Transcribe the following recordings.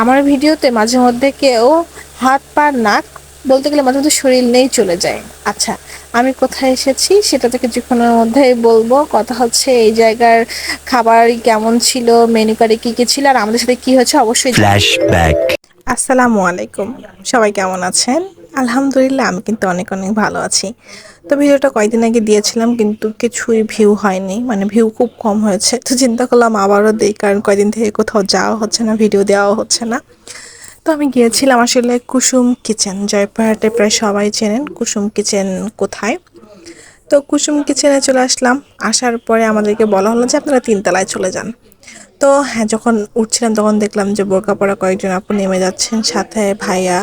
আমার ভিডিওতে মাঝে মধ্যে কেউ হাত পা নাক বলতে গেলে মাঝে মধ্যে শরীর নেই চলে যায়। আচ্ছা আমি কোথায় এসেছি সেটা থেকে কিছুক্ষণের মধ্যেই বলব। কথা হচ্ছে এই জায়গার খাবার কেমন ছিল মেনু কার্ডে কি কি ছিল আর আমাদের সাথে কি হয়েছে অবশ্যই আসসালামু আলাইকুম। সবাই কেমন আছেন? আলহামদুলিল্লাহ, আমি কিন্তু অনেক অনেক ভালো আছি। তো ভিডিওটা কয়েকদিন আগে দিয়েছিলাম, কিন্তু কিছুই ভিউ হয়নি। মানে ভিউ খুব কম হয়েছে। তো চিন্তা করলাম আবারও দিই কারণ কয়েকদিন থেকে কোথাও যাওয়া হচ্ছে না ভিডিও দেওয়া হচ্ছে না। তো আমি গিয়েছিলাম আসলে কুসুম কিচেন, জয়পুরহাটে প্রায় সবাই চেনেন। কুসুম কিচেন কোথায়? তো কুসুম কিচেনে চলে আসলাম। আসার পরে আমাদেরকে বলা হলো যে আপনারা তিনতলায় চলে যান। তো হ্যাঁ যখন উঠছিলাম তখন দেখলাম যে বোরকা পরা কয়েকজন আপু নেমে যাচ্ছেন, সাথে ভাইয়া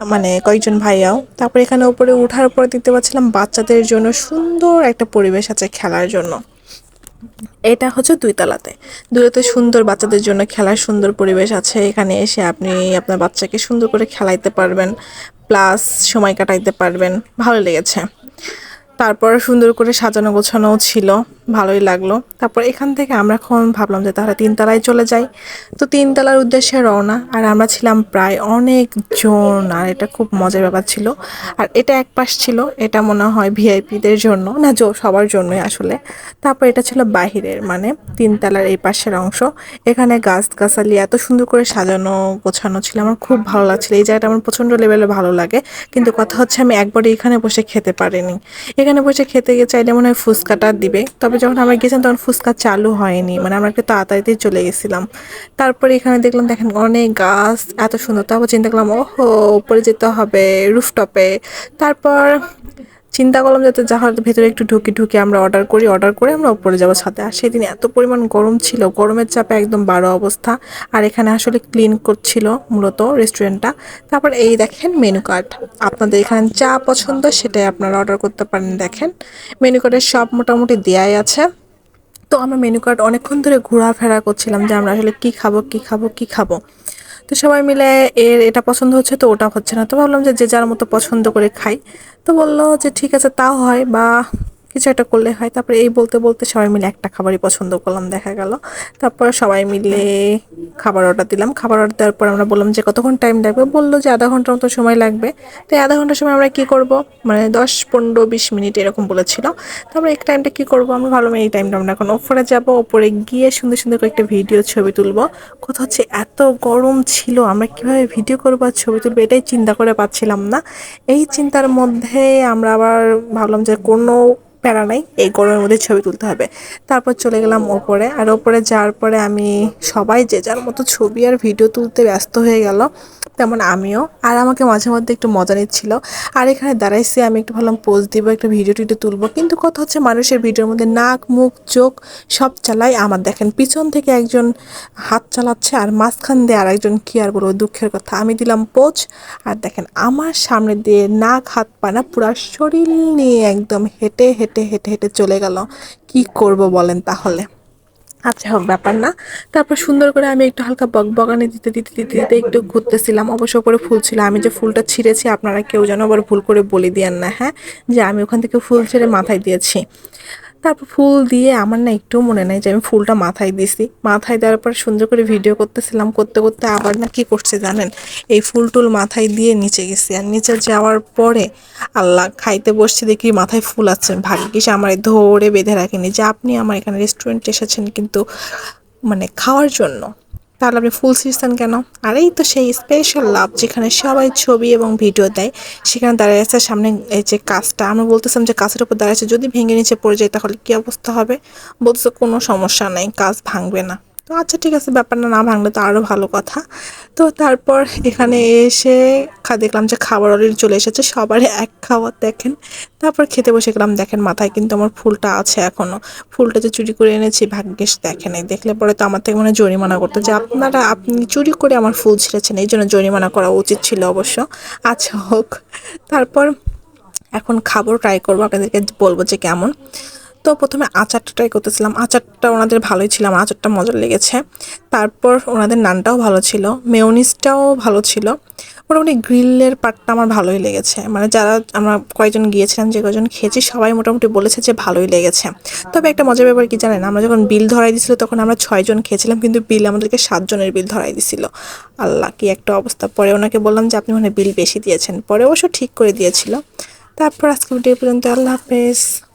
মানে কয়েকজন ভাইয়াও। তারপর এখানে উপরে উঠার পরে দেখতে পাচ্ছিলাম বাচ্চাদের জন্য সুন্দর একটা পরিবেশ আছে খেলার জন্য। এটা হচ্ছে দুই তলাতে দুইটাতে সুন্দর বাচ্চাদের জন্য খেলার সুন্দর পরিবেশ আছে। এখানে এসে আপনি আপনার বাচ্চাকে সুন্দর করে খেলাইতে পারবেন, প্লাস সময় কাটাইতে পারবেন। ভালো লেগেছে। তারপর সুন্দর করে সাজানো গোছানোও ছিল। ভালোই লাগল। তারপর এখান থেকে আমরা এখন ভাবলাম যে তাহলে তিনতলায় চলে যাই। তো তিনতলার উদ্দেশ্যে রওনা। আর আমরা ছিলাম প্রায় অনেক অনেকজন, আর এটা খুব মজার ব্যাপার ছিল। আর এটা এক পাশ ছিল, এটা মনে হয় ভিআইপিদের জন্য, না জো, সবার জন্যই আসলে। তারপর এটা ছিল বাহিরের মানে তিনতলার এই পাশের অংশ। এখানে গাছ গাছালি এত সুন্দর করে সাজানো, গোছানো ছিল, আমার খুব ভালো লাগছিল। এই জায়গাটা আমার প্রচণ্ড লেভেলে ভালো লাগে। কিন্তু কথা হচ্ছে আমি একবারে এখানে বসে খেতে পারিনি। এখানে বসে খেতে গিয়ে চাইলে মনে হয় ফুচকাটা দিবে। তবে যখন আমরা গেছিলাম তখন ফুচকা চালু হয়নি মানে আমরা একটু তাড়াতাড়িতেই চলে গেছিলাম। তারপরে এখানে দেখলাম, দেখেন অনেক গাছ, এত সুন্দর। তারপর চিন্তা করলাম, ওহো, উপরে যেতে হবে, রুফটপে। তারপর চিন্তা করলাম যাতে যাওয়ার ভেতরে একটু ঢুকি ঢুকে আমরা অর্ডার করি অর্ডার করে আমরা উপরে যাব সাথে আর সেদিন এত পরিমাণ গরম ছিল, গরমের চাপে একদম বারো অবস্থা। আর এখানে আসলে ক্লিন করছিল মূলত রেস্টুরেন্টটা তারপর এই দেখেন মেনু কার্ড আপনাদের এখানে যা পছন্দ সেটাই আপনারা অর্ডার করতে পারেন, দেখেন। মেনু কার্ডের সব মোটামুটি দেয়াই আছে। তো আমরা মেনু কার্ড অনেকক্ষণ ধরে ঘোরাফেরা করছিলাম যে আমরা আসলে কি খাব কি খাব কি খাব। তো সবাই মিলে এর এটা পছন্দ হচ্ছে, তো ওটা হচ্ছে না। তো ভাবলাম যে যে যার মতো পছন্দ করে খাই। তো বলল যে, ঠিক আছে, তাও হয় বা কিছু একটা করলে হয়। তারপরে এই বলতে বলতে সবাই মিলে একটা খাবারই পছন্দ করলাম, দেখা গেল। তারপর সবাই মিলে খাবার অর্ডার দিলাম। খাবার অর্ডার দেওয়ার পর আমরা বললাম যে, কতক্ষণ টাইম লাগবে? বলল যে, আধা ঘণ্টার মতো সময় লাগবে। তো আধা ঘণ্টার সময় আমরা কি করব? মানে দশ, পনেরো, বিশ মিনিট এরকম বলেছিল। তারপরে এই টাইমটা কি করব? আমরা ভাবলাম এই টাইমটা আমরা এখন ওপরে যাব। ওপরে গিয়ে সুন্দর সুন্দর করে একটা ভিডিও ছবি তুলবো। কথা হচ্ছে এত গরম ছিল, আমরা কীভাবে ভিডিও করব আর ছবি তুলবো এটাই চিন্তা করে পাচ্ছিলাম না। এই চিন্তার মধ্যে আমরা আবার ভাবলাম যে, কোনো প্যারা নাই, এই গরমের মধ্যে ছবি তুলতে হবে। তারপর চলে গেলাম ওপরে, আর ওপরে যাওয়ার পরে আমি সবাই যে যার মতো ছবি আর ভিডিও তুলতে ব্যস্ত হয়ে গেল, তেমন আমিও। আর আমাকে মাঝে মধ্যে একটু মজা নিচ্ছিল। আর এখানে দাঁড়াইছি, আমি একটু ভাবলাম পোজ দিব, একটা ভিডিও টিডিও তুলবো। কিন্তু কথা হচ্ছে, মানুষের ভিডিওর মধ্যে নাক, মুখ, চোখ সব চালাই আমার। দেখেন, পিছন থেকে একজন হাত চালাচ্ছে, আর মাঝখান দিয়ে আর একজন কী আর বলব, দুঃখের কথা। আমি দিলাম পোজ আর দেখেন, আমার সামনে দিয়ে নাক, হাত, পা না, পুরা শরীর নিয়ে একদম হেঁটে হেঁটে হেঁটে হেঁটে হেঁটে চলে গেল। কি করব বলেন তাহলে? আচ্ছা হোক, ব্যাপার না। তারপর সুন্দর করে আমি একটু হালকা বকবগানি দিতে দিতে দিতে দিতে একটু ঘুরতেছিলাম। অবশ্য করে ফুল ছিল। আমি যে ফুলটা ছিঁড়েছি, আপনারা কেউ যেন আবার ভুল করে বলে দিয়েন না হ্যাঁ? যে আমি ওখান থেকে ফুল ছেড়ে মাথায় দিয়েছি। তারপর ফুল দিয়ে আমার না একটু মনে নাই যে আমি ফুলটা মাথায় দিছি। মাথায় দেওয়ার পর সুন্দর করে ভিডিও করতেছিলাম, করতে করতে আবার না কি করছে জানেন? এই ফুল টুল মাথায় দিয়ে নিচে গেছি আর নিচে যাওয়ার পরে আল্লাহ, খাইতে বসছে দেখি মাথায় ফুল আছে। ভাগ্যিস আমার ধরে বেঁধে রাখেনি যে আপনি আমার এখানে রেস্টুরেন্টে এসেছেন কিন্তু মানে খাওয়ার জন্য। তাহলে আপনি ফুল ছিঁড়ছেন কেন? আর এই তো সেই স্পেশাল লাভ যেখানে সবাই ছবি এবং ভিডিও দেয়, সেখানে দাঁড়িয়ে আছে সামনে এই যে কাজটা। আমরা বলতেছিলাম যে কাজের উপর দাঁড়িয়েছে যদি ভেঙে নিচে পড়ে যায় তাহলে কী অবস্থা হবে? বলতেছে কোনো সমস্যা নেই, কাজ ভাঙবে না। তো আচ্ছা ঠিক আছে, ব্যাপারটা না ভাঙলে তো আরও ভালো কথা। তো তারপর এখানে এসে দেখলাম যে খাবার অলরেডি চলে এসেছে, সবারই এক খাবার দেখেন। তারপর খেতে বসে গেলাম, দেখেন মাথায় কিন্তু আমার ফুলটা আছে এখনও ফুলটা যে চুরি করে এনেছি, ভাগ্যিস দেখে নাই। দেখলে পরে তো আমার থেকে মনে জরিমানা করতে। যে আপনারা, আপনি চুরি করে আমার ফুল ছিঁড়েছেন, এই জন্য জরিমানা করা উচিত ছিল অবশ্য। আচ্ছা হোক। তারপর এখন খাবার ট্রাই করব, আপনাদেরকে বলব যে কেমন। তো প্রথমে আচারটা ট্রাই করতেছিলাম। আচারটা ওনাদের ভালোই ছিল, আমার আচারটা মজার লেগেছে। তারপর ওনাদের নানটাও ভালো ছিল, মেয়নিজটাও ভালো ছিল। মোটামুটি গ্রিলের পার্টটা আমার ভালোই লেগেছে। মানে যারা আমরা কয়েকজন গিয়েছিলাম, যে কয়েকজন খেয়েছি, সবাই মোটামুটি বলেছে যে ভালোই লেগেছে। তবে একটা মজার ব্যাপার কি জানেন, আমরা যখন বিল ধরাই দিছিল, তখন আমরা ছয়জন খেয়েছিলাম, কিন্তু বিল আমাদেরকে সাতজনের বিল ধরাই দিছিল। আল্লাহ, কি একটা অবস্থা। পরে ওনাকে বললাম যে, আপনি মানে বিল বেশি দিয়েছেন। পরে অবশ্য ঠিক করে দিয়েছিল। তারপর আজকে ভিডিও পর্যন্ত, আল্লাহ হাফেজ।